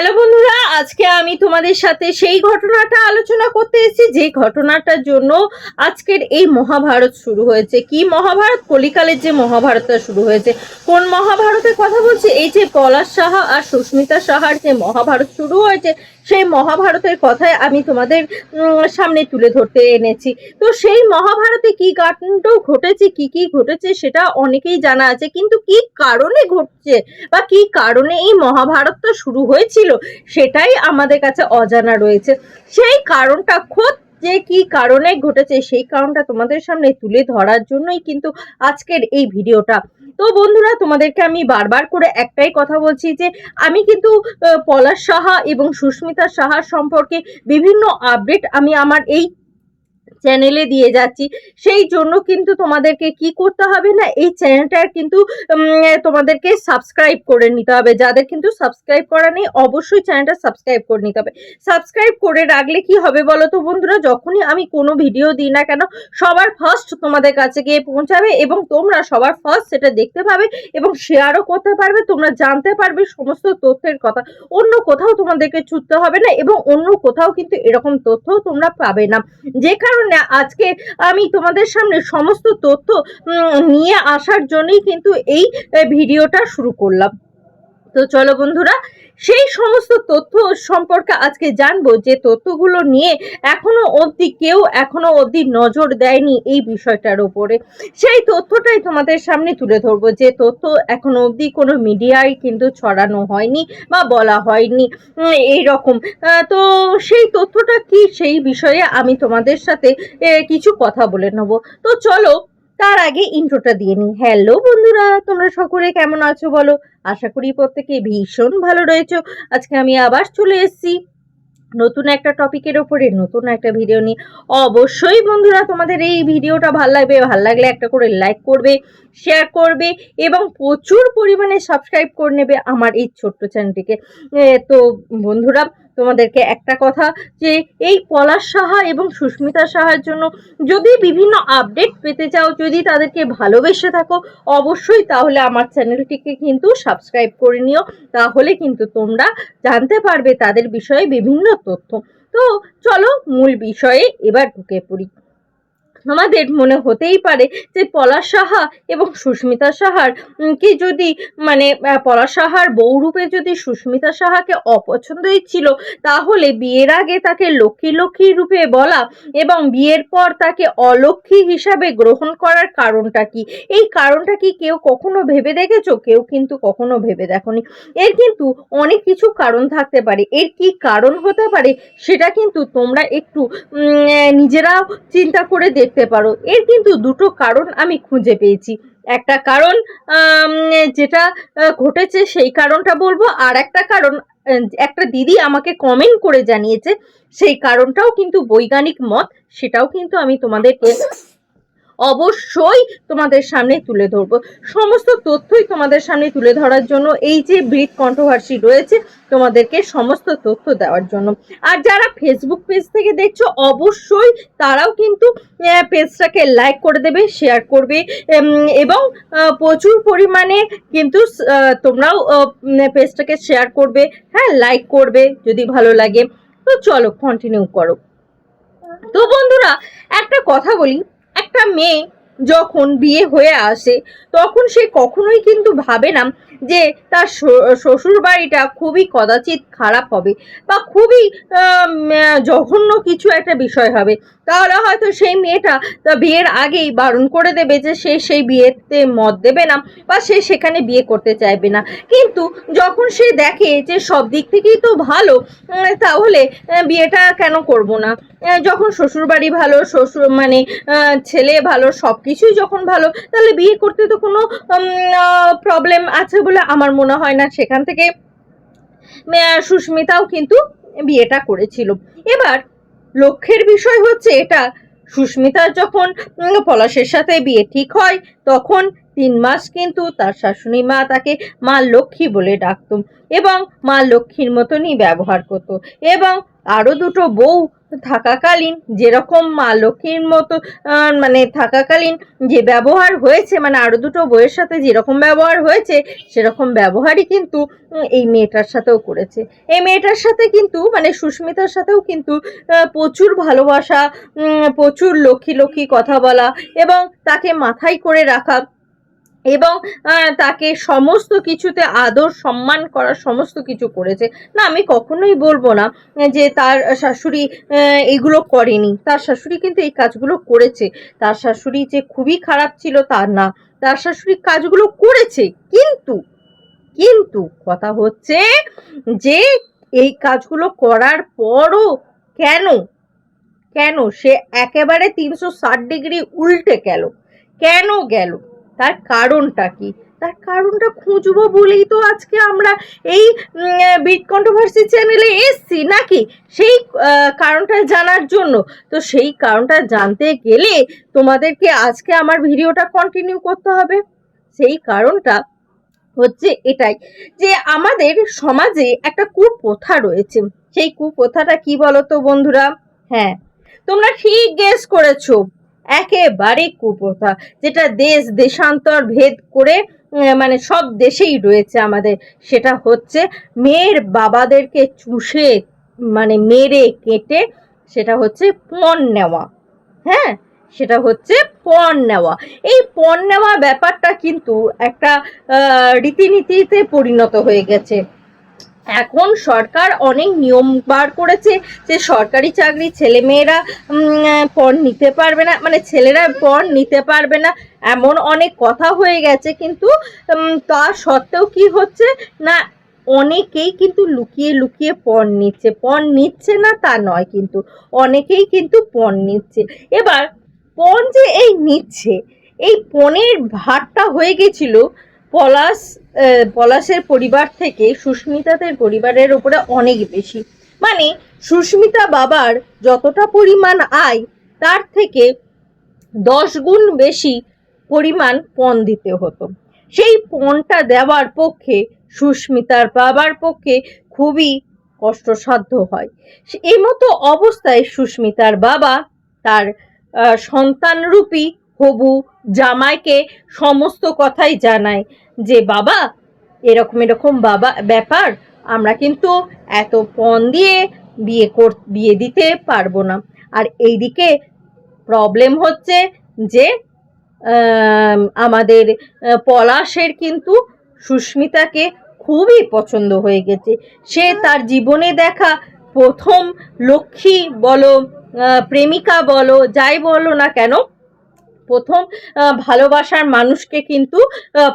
Hello বন্ধুরা, আজকে আমি তোমাদের সাথে সেই ঘটনাটা আলোচনা করতে এসেছি, যে ঘটনাটার জন্য আজকের এই মহাভারত শুরু হয়েছে। কি মহাভারত? কলিকালের যে মহাভারতটা শুরু হয়েছে। কোন মহাভারতের কথা বলছি? এই যে পলাশ সাহা আর সুস্মিতা সাহার যে মহাভারত শুরু হয়েছে সেই মহাভারতের কথাই আমি তোমাদের সামনে তুলে ধরতে এনেছি। তো সেই মহাভারতে কি কাণ্ড ঘটেছে, কি কি ঘটেছে সেটা অনেকেই জানা আছে, কিন্তু কি কারণে ঘটছে বা কি কারণে এই মহাভারতটা শুরু হয়েছিল সেটাই আমাদের কাছে অজানা রয়েছে। সেই কারণটা খোদ যে কি কারণে ঘটেছে সেই কারণটা তোমাদের সামনে তুলে ধরার জন্যই কিন্তু আজকের এই ভিডিওটা। তো বন্ধুরা, তোমাদেরকে আমি বারবার করে একটাই কথা বলছি যে, আমি কিন্তু পলাশ সাহা এবং সুস্মিতা সাহার সম্পর্কে বিভিন্ন আপডেট আমি আমার এই চ্যানেলে দিয়ে যাচ্ছি। সেই জন্য কিন্তু তোমাদেরকে কি করতে হবে না, এই চ্যানেলটার কিন্তু তোমাদেরকে সাবস্ক্রাইব করে নিতে হবে। যাদের কিন্তু সাবস্ক্রাইব করা নেই, অবশ্যই চ্যানেলটা সাবস্ক্রাইব করে নিতে হবে। সাবস্ক্রাইব করে রাখলে কি হবে বলো তো বন্ধুরা? যখনই আমি কোনো ভিডিও দিই না কেন, সবার ফার্স্ট তোমাদের কাছে গিয়ে পৌঁছাবে এবং তোমরা সবার ফার্স্ট সেটা দেখতে পাবে এবং শেয়ারও করতে পারবে, তোমরা জানতে পারবে সমস্ত তথ্যের কথা। অন্য কোথাও তোমাদেরকে ছুটতে হবে না এবং অন্য কোথাও কিন্তু এরকম তথ্য তোমরা পাবে না। যে কারণে আজকে আমি তোমাদের সামনে সমস্ত তথ্য নিয়ে আসার জন্যই কিন্তু এই ভিডিওটা শুরু করলাম। তো চলো বন্ধুরা সেই সমস্ত তথ্য সম্পর্কে আজকে জানব যে তথ্যগুলো নিয়ে এখনও অবধি কেউ এখনও অবধি নজর দেয়নি এই বিষয়টার উপরে। সেই তথ্যটাই তোমাদের সামনে তুলে ধরবো যে তথ্য এখনও অবধি কোনো মিডিয়ায় কিন্তু ছড়ানো হয়নি বা বলা হয়নি। এই রকম তো সেই তথ্যটা কি সেই বিষয়ে আমি তোমাদের সাথে কিছু কথা বলে নেব। তো চলো তার আগে ইন্ট্রোটা দিয়ে নিই। হ্যালো বন্ধুরা, তোমরা সকলে কেমন আছো বলো? আশা করি প্রত্যেকে ভীষণ ভালো রয়েছো। আজকে আমি আবার চলে এসেছি নতুন একটা টপিকের ওপরে, নতুন একটা ভিডিও নিয়ে। অবশ্যই বন্ধুরা, তোমাদের এই ভিডিওটা ভালো লাগবে, ভালো লাগলে একটা করে লাইক করবে শেয়ার করবে এবং প্রচুর পরিমাণে সাবস্ক্রাইব করে নেবে আমার এই ছোট্ট চ্যানেলটিকে তো বন্ধুরা তোমাদেরকে একটা কথা যে এই পলাশ সাহা এবং সুস্মিতা সাহার জন্য যদি বিভিন্ন আপডেট পেতে চাও, যদি তাদেরকে ভালোবেসে থাকো, অবশ্যই তাহলে আমার চ্যানেলটিকে কিন্তু সাবস্ক্রাইব করে নিও। তাহলে কিন্তু তোমরা জানতে পারবে তাদের বিষয়ে বিভিন্ন তথ্য। তো চলো মূল বিষয়ে এবার ঢুকে পড়ি। আমাদের মনে হতেই পারে যে পলাশ সাহা এবং সুস্মিতা সাহার কি যদি মানে পলাশ সাহার বউরূপে যদি সুস্মিতা সাহাকে অপছন্দই ছিল, তাহলে বিয়ের আগে তাকে লক্ষ্মী লক্ষ্মী রূপে বলা এবং বিয়ের পর তাকে অলক্ষ্মী হিসাবে গ্রহণ করার কারণটা কি? এই কারণটা কি কেউ কখনো ভেবে দেখেছ? কেউ কিন্তু কখনো ভেবে দেখনি। এর কিন্তু অনেক কিছু কারণ থাকতে পারে। এর কি কারণ হতে পারে? সেটা কিন্তু তোমরা একটু নিজেরাও চিন্তা করে দেখতে পারো। এর কিন্তু দুটো কারণ আমি খুঁজে পেয়েছি। একটা কারণ যেটা ঘটেছে সেই কারণটা বলব। আর একটা কারণ একটা দিদি আমাকে কমেন্ট করে জানিয়েছে, সেই কারণটাও কিন্তু বৈজ্ঞানিক মত, সেটাও কিন্তু আমি তোমাদেরকে অবশ্যই তোমাদের সামনে তুলে ধরবো। সমস্ত তথ্যই তোমাদের সামনে তুলে ধরার জন্য এই যে ব্রিথ কন্ট্রোভার্সি রয়েছে, তোমাদেরকে সমস্ত তথ্য দেওয়ার জন্য। আর যারা ফেসবুক পেজ থেকে দেখছ, অবশ্যই তারাও কিন্তু পেজটাকে লাইক করে দেবে শেয়ার করবে এবং প্রচুর পরিমাণে কিন্তু তোমরাও পেজটাকে শেয়ার করবে হ্যাঁ লাইক করবে, যদি ভালো লাগে। তো চলো কন্টিনিউ করো। তো বন্ধুরা, একটা কথা বলি। একটা মেয়ে যখন বিয়ে হয়ে আসে, তখন সে কখনোই কিন্তু ভাবে না যে তার শ্বশুর বাড়িটা খুবই কদাচিৎ খারাপ হবে বা খুবই জঘন্য কিছু একটা বিষয় হবে। তাহলে হয়তো সেই মেয়েটা তা বিয়ের আগেই বারণ করে দেবে যে সে সেই বিয়েতে মত দেবে না বা সে সেখানে বিয়ে করতে চাইবে না। কিন্তু যখন সে দেখে যে সব দিক থেকেই তো ভালো তাহলে বিয়েটা কেন করব না? যখন শ্বশুর বাড়ি ভালো, শ্বশুর মানে ছেলে ভালো সব কিছুই যখন ভালো, তাহলে বিয়ে করতে তো কোনো প্রবলেম আছে বলে আমার মনে হয় না। সেখান থেকে সুস্মিতাও কিন্তু বিয়েটা করেছিল। এবার লক্ষ্যের বিষয় হচ্ছে এটা, সুস্মিতার যখন পলাশের সাথে বিয়ে ঠিক হয়, তখন তিন মাস কিন্তু তার শাশুড়ি মা তাকে মা লক্ষ্মী বলে ডাকতো এবং মা লক্ষ্মীর মতনই ব্যবহার করতো এবং আরও দুটো বউ থাকাকালীন, যেরকম মা লক্ষ্মীর মতো মানে থাকাকালীন যে ব্যবহার হয়েছে মানে আরও দুটো বউয়ের সাথে যেরকম ব্যবহার হয়েছে, সেরকম ব্যবহারই কিন্তু এই মেয়েটার সাথেও করেছে। এই মেয়েটার সাথে কিন্তু মানে সুস্মিতার সাথেও কিন্তু প্রচুর ভালোবাসা প্রচুর লক্ষ্মী লক্ষ্মী কথা বলা এবং তাকে মাথায় করে রাখা এবং তাকে সমস্ত কিছুতে আদর, সম্মান করার সমস্ত কিছু করেছে। না, আমি কখনোই বলব না যে তার শাশুড়ি এগুলো করেনি। তার শাশুড়ি কিন্তু এই কাজগুলো করেছে। তার শাশুড়ি যে খুবই খারাপ ছিল তা না। তার শাশুড়ি কাজগুলো করেছে, কিন্তু কিন্তু কথা হচ্ছে যে এই কাজগুলো করার পরও কেন? কেন? সে একেবারে তিনশো ষাট ডিগ্রি উল্টে গেল। কেন গেল? তার কারণটা কি? তার কারণটা খুঁজবো বলেই তো আজকে আমরা এই বিট কন্ট্রোভার্সি চ্যানেলে এসছি, নাকি? সেই কারণটা জানার জন্য। তো সেই কারণটা জানতে গেলে তোমাদেরকে আজকে আমার ভিডিওটা কন্টিনিউ করতে হবে। সেই কারণটা হচ্ছে এটাই, যে আমাদের সমাজে একটা কুপ্রথা রয়েছে। সেই কুপ্রথাটা কি বলতো বন্ধুরা? হ্যাঁ তোমরা ঠিক গেস করেছ। একেবারে কুপ্রথা, যেটা দেশ দেশান্তর ভেদ করে মানে সব দেশেই রয়েছে আমাদের। সেটা হচ্ছে মেয়ের বাবাদেরকে চুষে মানে মেরে কেটে, সেটা হচ্ছে পণ নেওয়া। হ্যাঁ? সেটা হচ্ছে পণ নেওয়া। এই পণ নেওয়া ব্যাপারটা কিন্তু একটা রীতিনীতিতে পরিণত হয়ে গেছে। এখন সরকার অনেক নিয়ম বার করেছে যে সরকারি চাকরি ছেলেমেয়েরা পণ নিতে পারবে না মানে ছেলেরা পণ নিতে পারবে না, এমন অনেক কথা হয়ে গেছে কিন্তু তা সত্ত্বেও কি হচ্ছে না, অনেকেই কিন্তু লুকিয়ে লুকিয়ে পণ নিচ্ছে পণ নিচ্ছে না তা নয় কিন্তু, অনেকেই কিন্তু পণ নিচ্ছে। এবার, পণ যে এই নিচ্ছে, এই পণের ভারটা হয়ে গেছিল পলাশ পলাশের পরিবার থেকে সুস্মিতাদের পরিবারের উপরে অনেক বেশি। মানে সুস্মিতা বাবার যতটা পরিমাণ আয়, তার থেকে দশ গুণ বেশি পরিমাণ পণ দিতে হতো। সেই পণটা দেওয়ার পক্ষে সুস্মিতার বাবার পক্ষে খুবই কষ্টসাধ্য হয়। এই মতো অবস্থায় সুস্মিতার বাবা তার সন্তানরূপী হবু জামাইকে সমস্ত কথাই জানায় যে, বাবা, এরকম এরকম বাবা, ব্যাপার, আমরা কিন্তু এত পণ দিয়ে বিয়ে কর, বিয়ে দিতে পারব না। আর এইদিকে প্রবলেম হচ্ছে যে আমাদের পলাশের কিন্তু সুস্মিতাকে খুবই পছন্দ হয়ে গেছে। সে তার জীবনে দেখা প্রথম লক্ষ্মী বলো প্রেমিকা বলো, যাই বলো না কেন প্রথম ভালোবাসার মানুষকে কিন্তু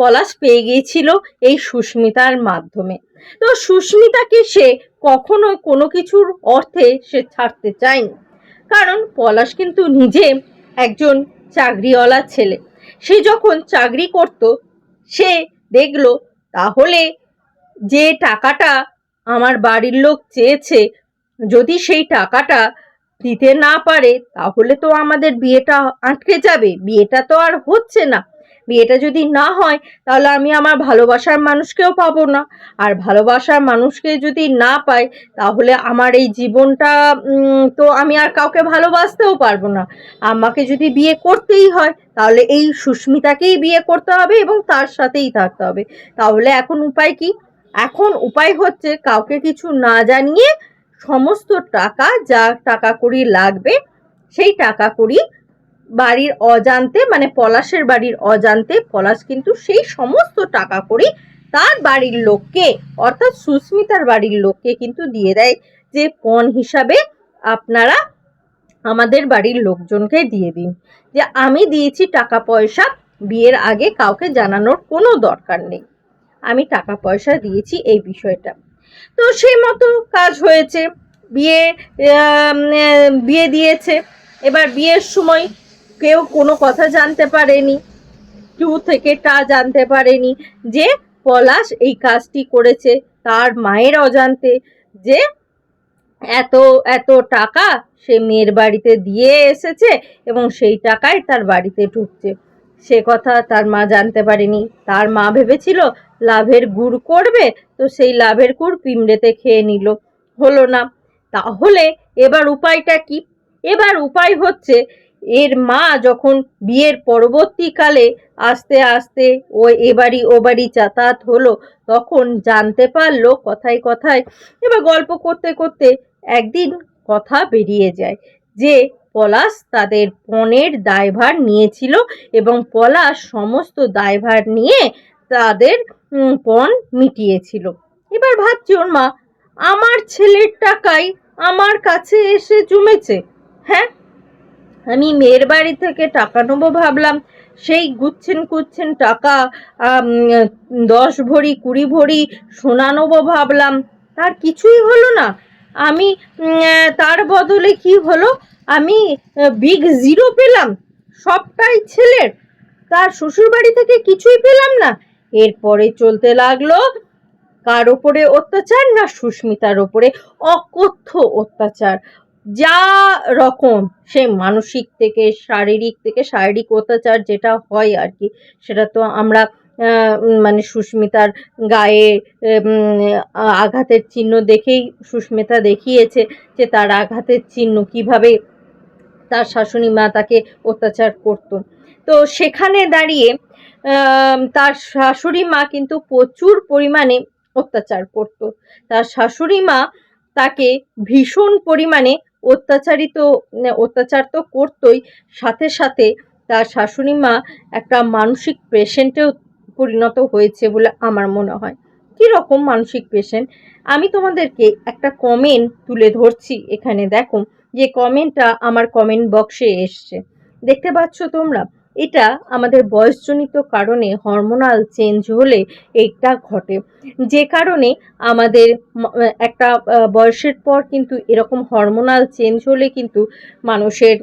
পলাশ পেয়ে গিয়েছিল এই সুস্মিতার মাধ্যমে। তো সুস্মিতাকে সে কখনোই কোনো কিছুর অর্থে সে ছাড়তে চায়নি। কারণ পলাশ কিন্তু নিজে একজন চাকরিওয়ালা ছেলে। সে যখন চাকরি করত, সে দেখল, তাহলে যে টাকাটা আমার বাড়ির লোক চেয়েছে, যদি সেই টাকাটা দিতে না পারে, তাহলে তো আমাদের বিয়েটা আটকে যাবে। বিয়েটা তো আর হচ্ছে না। বিয়েটা যদি না হয়, তাহলে আমি আমার ভালোবাসার মানুষকেও পাবো না। আর ভালোবাসার মানুষকে যদি না পাই, তাহলে আমার এই জীবনটা তো আমি আর কাউকে ভালোবাসতেও পারব না। আমাকে যদি বিয়ে করতেই হয়, তাহলে এই সুস্মিতাকেই বিয়ে করতে হবে এবং তার সাথেই থাকতে হবে। তাহলে এখন উপায় কি? এখন উপায় হচ্ছে কাউকে কিছু না জানিয়ে সমস্ত টাকা যা টাকা কড়ি লাগবে, সেই টাকা কড়ি বাড়ির অজান্তে মানে পলাশের বাড়ির অজান্তে, পলাশ কিন্তু সেই সমস্ত টাকা কড়ি তার বাড়ির লোককে, অর্থাৎ সুস্মিতার বাড়ির লোককে কিন্তু দিয়ে দেয় যে পণ হিসাবে আপনারা আমাদের বাড়ির লোকজনকে দিয়ে দিন। যে, আমি দিয়েছি টাকা পয়সা, বিয়ের আগে কাউকে জানানোর কোনো দরকার নেই। আমি টাকা পয়সা দিয়েছি এই বিষয়টা। তো সেই মতো কাজ হয়েছে। বিয়ে বিয়ে দিয়েছে। এবার বিয়ের সময় কেউ কোনো কথা জানতে পারেনি টু থেকে টা জানতে পারেনি যে পলাশ এই কাজটি করেছে তার মায়ের অজান্তে যে এত এত টাকা সে মেয়ের বাড়িতে দিয়ে এসেছে এবং সেই টাকায় তার বাড়িতে ঢুকছে। সে কথা তার মা জানতে পারেনি। তার মা ভেবেছিল লাভের গুড় করবে, তো সেই লাভের গুড় পিমড়েতে খেয়ে নিল। হলো না। তাহলে এবার উপায়টা কি? এবার উপায় হচ্ছে, এর মা যখন বিয়ের পরবর্তীকালে আস্তে আস্তে ও এ বাড়ি ও বাড়ি যাতায়াত হলো, তখন জানতে পারল কথায় কথায়, এবার গল্প করতে করতে একদিন কথা বেরিয়ে যায় যে পলাশ তাদের পণের দায়ভার নিয়েছিল এবং পলাশ সমস্ত দায়ভার নিয়ে তাদের পণ মিটিয়েছিল। এবার ভাবছি, ওর মা, আমার ছেলের টাকাই আমার কাছে এসে জমেছে। হ্যাঁ? আমি মেয়ের বাড়ি থেকে টাকা নেব ভাবলাম। সেই গুচ্ছেন কুচ্ছেন টাকা দশ ভরি, কুড়ি ভরি সোনা নেব ভাবলাম। তার কিছুই হলো না। আমি তার বদলে কি হলো? আমি বিগ জিরো পেলাম। সবটাই ছেলের। তার শ্বশুর বাড়ি থেকে কিছুই পেলাম না। এরপরে চলতে লাগল, কার ওপরে অত্যাচার না সুস্মিতার ওপরে? অকথ্য অত্যাচার। যা রকম সে মানসিক থেকে, শারীরিক থেকে, শারীরিক অত্যাচার যেটা হয় আর কি, সেটা তো আমরা মানে সুস্মিতার গায়ে আঘাতের চিহ্ন দেখেই সুস্মিতা দেখিয়েছে যে তার আঘাতের চিহ্ন কীভাবে তার শাশুড়ি মা তাকে অত্যাচার করত। তো সেখানে দাঁড়িয়ে তার শাশুড়ি মা কিন্তু প্রচুর পরিমাণে অত্যাচার করত। তার শাশুড়ি মা তাকে ভীষণ পরিমাণে অত্যাচারিত মানে অত্যাচার তো করতই। সাথে সাথে তার শাশুড়ি মা একটা মানসিক পেশেন্টেও পরিণত হয়েছে বলে আমার মনে হয়। কী রকম মানসিক পেশেন্ট? আমি তোমাদেরকে একটা কমেন্ট তুলে ধরছি এখানে, দেখো। যে কমেন্টটা আমার কমেন্ট বক্সে এসছে। দেখতে পাচ্ছ তোমরা? এটা আমাদের বয়সজনিত কারণে হরমোনাল চেঞ্জ হলে এইটা ঘটে। যে কারণে আমাদের একটা বয়সের পর কিন্তু এরকম হরমোনাল চেঞ্জ হলে কিন্তু মানুষের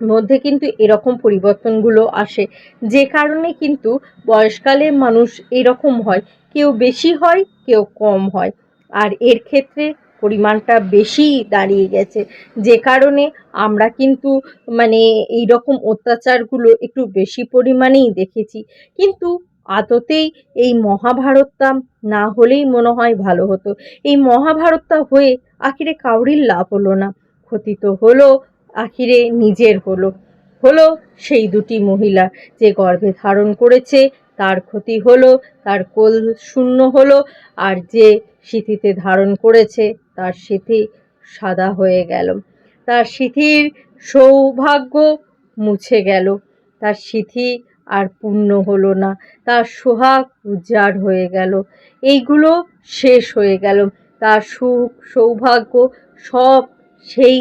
মধ্যে কিন্তু এরকম পরিবর্তনগুলো আসে। যে কারণে কিন্তু বয়সকালে মানুষ এরকম হয়, কেউ বেশি হয়, কেউ কম হয়। আর এর ক্ষেত্রে পরিমাণটা বেশি দাঁড়িয়ে গেছে। যে কারণে আমরা কিন্তু মানে এই রকম অত্যাচারগুলো একটু বেশি পরিমাণেই দেখেছি। কিন্তু আদতেই এই মহাভারতটা না হলেই মনে হয় ভালো হতো। এই মহাভারতটা হয়ে আখিরে কাউরির লাভ হলো না। ক্ষতি তো হলো, আখিরে নিজের হলো। হলো সেই দুটি মহিলা যে গর্ভে ধারণ করেছে, তার ক্ষতি হলো, তার কোল শূন্য হলো, আর যে স্মৃতিতে ধারণ করেছে তার সিথি সাদা হয়ে গেল। তার সিথির সৌভাগ্য মুছে গেল। তার সিথি আর পূর্ণ হলো না। তার সোহাগ উজাড় হয়ে গেল। এইগুলো শেষ হয়ে গেল। তার সুখ, সৌভাগ্য সব সেই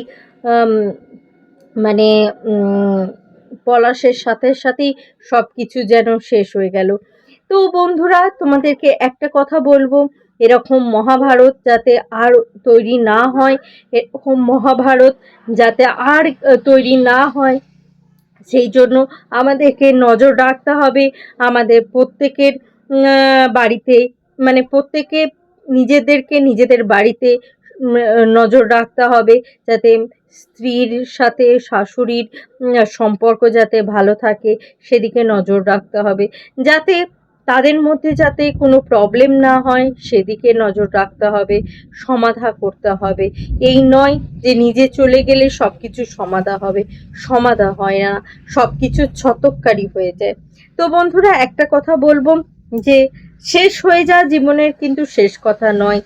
মানে পলাশের সাথে সাথেই সব কিছু যেন শেষ হয়ে গেল। তো বন্ধুরা, তোমাদেরকে একটা কথা বলব। এরকম মহাভারত যাতে আর তৈরি না হয়, এরকম মহাভারত যাতে আর তৈরি না হয়, সেই জন্য আমাদেরকে নজর রাখতে হবে। আমাদের প্রত্যেকের বাড়িতে মানে প্রত্যেকে নিজেদেরকে নিজেদের বাড়িতে নজর রাখতে হবে যাতে স্ত্রীর সাথে শাশুড়ির সম্পর্ক যাতে ভালো থাকে, সেদিকে নজর রাখতে হবে। যাতে তাদের মধ্যে যাতে কোনো প্রবলেম না হয়, সেদিকে নজর রাখতে হবে সমাধা করতে হবে। এই নয় যে নিজে চলে গেলে সব কিছু সমাধা হবে, সমাধা হয় না সব কিছু ছতককারী হয়ে যায়। তো বন্ধুরা, একটা কথা বলব যে, শেষ হয়ে যাওয়া জীবনের কিন্তু শেষ কথা নয়।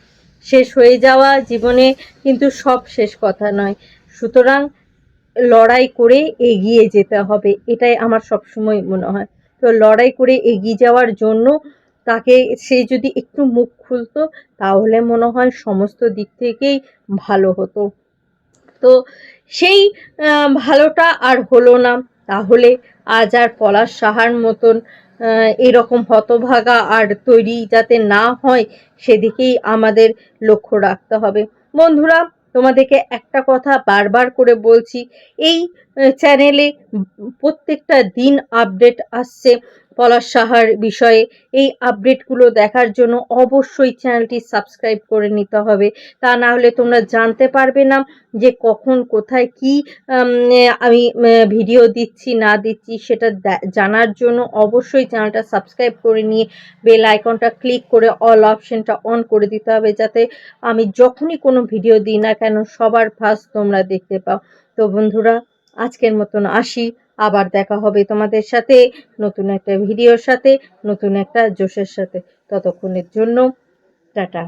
শেষ হয়ে যাওয়া জীবনে কিন্তু সব শেষ কথা নয়। সুতরাং লড়াই করে এগিয়ে যেতে হবে, এটাই আমার সবসময় মনে হয়। লড়াই করে এগিয়ে যাওয়ার জন্য তাকে, সে যদি একটু মুখ খুলতো, তাহলে মনে হয় সমস্ত দিক থেকেই ভালো হতো। তো সেই ভালোটা আর হলো না। তাহলে আজ আর পলাশ সাহার মতন এরকম হতভাগা আর তৈরি যাতে না হয়, সেদিকেই আমাদের লক্ষ্য রাখতে হবে। বন্ধুরা তোমাদেরকে একটা কথা বারবার করে বলছি এই চ্যানেলে প্রত্যেকটা দিন আপডেট আসছে। পলাশ সাহার বিষয়ে এই আপডেটগুলো দেখার জন্য অবশ্যই চ্যানেলটি সাবস্ক্রাইব করে নিতে হবে। তা না হলে তোমরা জানতে পারবে না যে কখন, কোথায়, কি আমি ভিডিও দিচ্ছি, না দিচ্ছি, সেটা জানার জন্য অবশ্যই চ্যানেলটা সাবস্ক্রাইব করে নিয়ে বেল আইকনটা ক্লিক করে অল অপশনটা অন করে দিতে হবে যাতে আমি যখনই কোনো ভিডিও দিই না কেন, সবার ফার্স্ট তোমরা দেখতে পাও। তো বন্ধুরা, আজকের মতন আসি। আবার দেখা হবে তোমাদের সাথে নতুন একটা ভিডিওর সাথে, নতুন একটা জোশের সাথে। ততক্ষণের জন্য, টাটা।